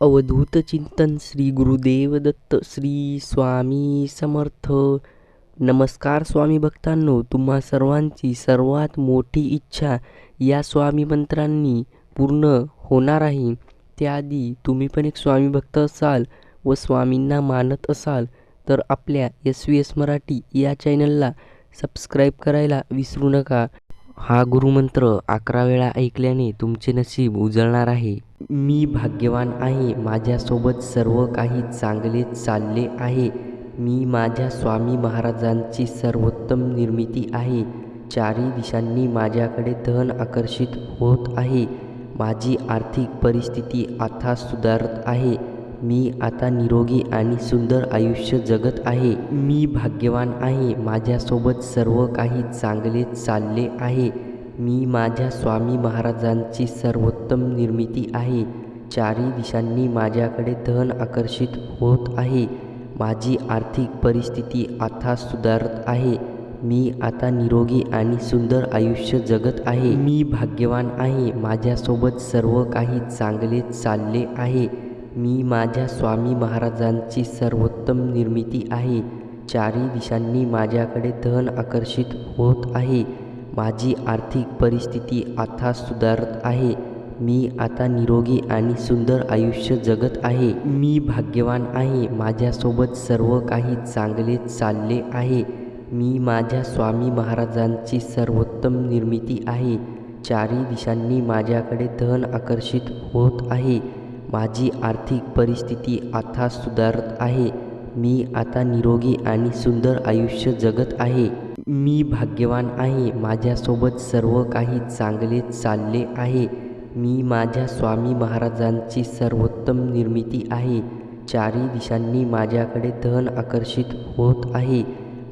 अवधूत चिंतन श्री गुरुदेव दत्त श्री स्वामी समर्थ. नमस्कार स्वामी भक्तांनो तुम्हा सर्वांची सर्वात मोठी इच्छा या स्वामी मंत्रांनी पूर्ण होणार आहे. त्याआधी तुम्ही पण एक स्वामी भक्त असाल व स्वामींना मानत असाल तर आपल्या एस व्ही एस मराठी या चॅनलला सबस्क्राईब करायला विसरू नका. हा गुरुमंत्र अकरा वेळा ऐकल्याने तुमचे नशीब उजळणार आहे. मी भाग्यवान आहे माझ्यासोबत सर्व काही चांगले चालले आहे. मी माझ्या स्वामी महाराजांची सर्वोत्तम निर्मिती आहे. चारी दिशांनी माझ्याकडे धन आकर्षित होत आहे. माझी आर्थिक परिस्थिती आता सुधारत आहे. मी आता निरोगी आणि सुंदर आयुष्य जगत आहे. मी भाग्यवान आहे माझ्यासोबत सर्व काही चांगले चालले आहे. मी माझ्या स्वामी महाराजांची सर्वोत्तम निर्मिती आहे. चारी दिशांनी माझ्याकडे धन आकर्षित होत आहे. माझी आर्थिक परिस्थिती आता सुधारत आहे. मी आता निरोगी आणि सुंदर आयुष्य जगत आहे. मी भाग्यवान आहे. माझ्यासोबत सर्व काही चांगले चालले आहे. मी माझ्या स्वामी महाराजांची सर्वोत्तम निर्मिती आहे. चारी दिशांनी माझ्याकडे धन आकर्षित होत आहे. माझी आर्थिक परिस्थिती आता सुधारत आहे. मी आता निरोगी आणि सुंदर आयुष्य जगत आहे. मी भाग्यवान आहे. माझ्यासोबत सर्व काही चांगले चालले आहे. मी माझ्या स्वामी महाराजांची सर्वोत्तम निर्मिती आहे. चारी दिशांनी माझ्याकडे धन आकर्षित होत आहे. माझी आर्थिक परिस्थिती आता सुधारत आहे. मी आता निरोगी आणि सुंदर आयुष्य जगत आहे. मी भाग्यवान आहे माझ्यासोबत सर्व काही चांगले चालले आहे. मी माझ्या स्वामी महाराजांची सर्वोत्तम निर्मिती आहे. चारी दिशांनी माझ्याकडे धन आकर्षित होत आहे.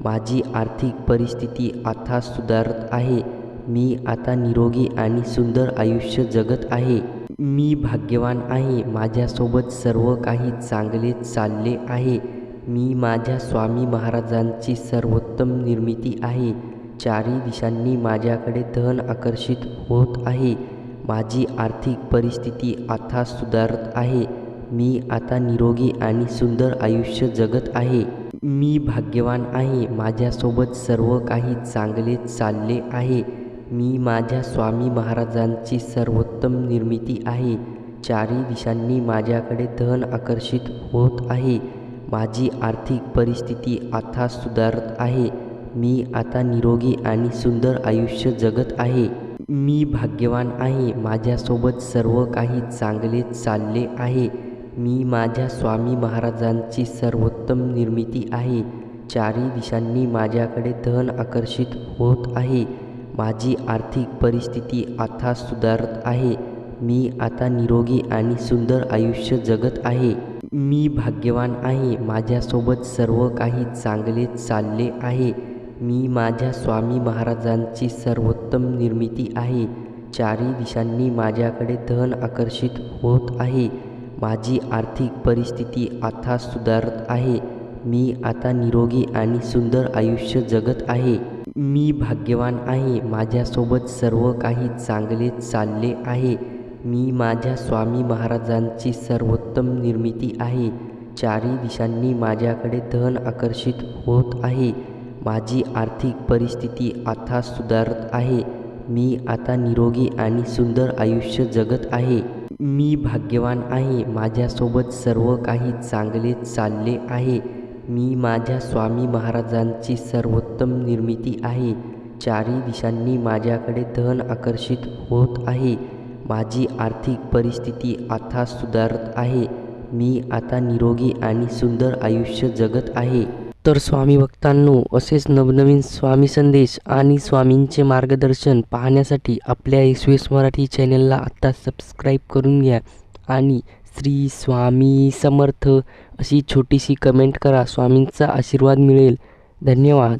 माझी आर्थिक परिस्थिती आता सुधारत आहे. मी आता निरोगी आणि सुंदर आयुष्य जगत आहे. मी भाग्यवान आहे माझ्यासोबत सर्व काही चांगले चालले आहे. मी माझ्या स्वामी महाराजांची सर्वोत्तम निर्मिती आहे. चारी दिशांनी माझ्याकडे धन आकर्षित होत आहे. माझी आर्थिक परिस्थिती आता सुधारत आहे. मी आता निरोगी आणि सुंदर आयुष्य जगत आहे. मी भाग्यवान आहे. माझ्यासोबत सर्व काही चांगले चालले आहे. मी माझ्या स्वामी महाराजांची सर्वोत्तम निर्मिती आहे. चारी दिशांनी माझ्याकडे धन आकर्षित होत आहे. माझी आर्थिक परिस्थिती आता सुधारत आहे. मी आता निरोगी आणि सुंदर आयुष्य जगत आहे. मी भाग्यवान आहे. माझ्यासोबत सर्व काही चांगले चालले आहे. मी माझ्या स्वामी महाराजांची सर्वोत्तम निर्मिती आहे. चारी दिशांनी माझ्याकडे धन आकर्षित होत आहे. माझी आर्थिक परिस्थिती आता सुधारत आहे. मी आता निरोगी आणि सुंदर आयुष्य जगत आहे. मी भाग्यवान आहे माझ्यासोबत सर्व काही चांगले चालले आहे. मी माझ्या स्वामी महाराजांची सर्वोत्तम निर्मिती आहे. चारी दिशांनी माझ्याकडे धन आकर्षित होत आहे. माझी आर्थिक परिस्थिती आता सुधारत आहे. मी आता निरोगी आणि सुंदर आयुष्य जगत आहे. मी भाग्यवान आहे माझ्यासोबत सर्व काही चांगले चालले आहे. मी माझ्या स्वामी महाराजांची सर्वोत्तम निर्मिती आहे. चारी दिशांनी माझ्याकडे धन आकर्षित होत आहे. माझी आर्थिक परिस्थिती आता सुधारत आहे. मी आता निरोगी आणि सुंदर आयुष्य जगत आहे. मी भाग्यवान आहे. माझ्यासोबत सर्व काही चांगले चालले आहे. मी माझ्या स्वामी महाराजांची सर्वोत्तम निर्मिती आहे. चारी दिशांनी माझ्याकडे धन आकर्षित होत आहे. माझी आर्थिक परिस्थिती आता सुधारत आहे. मी आता निरोगी आणि सुंदर आयुष्य जगत आहे. तर स्वामी भक्तांनो असेच नवनवीन स्वामी संदेश आणि स्वामींचे मार्गदर्शन पाहण्यासाठी आपल्या एस एस मराठी चॅनलला आत्ता सबस्क्राईब करून घ्या आणि श्री स्वामी समर्थ अशी छोटीशी कमेंट करा. स्वामींचा आशीर्वाद मिळेल. धन्यवाद.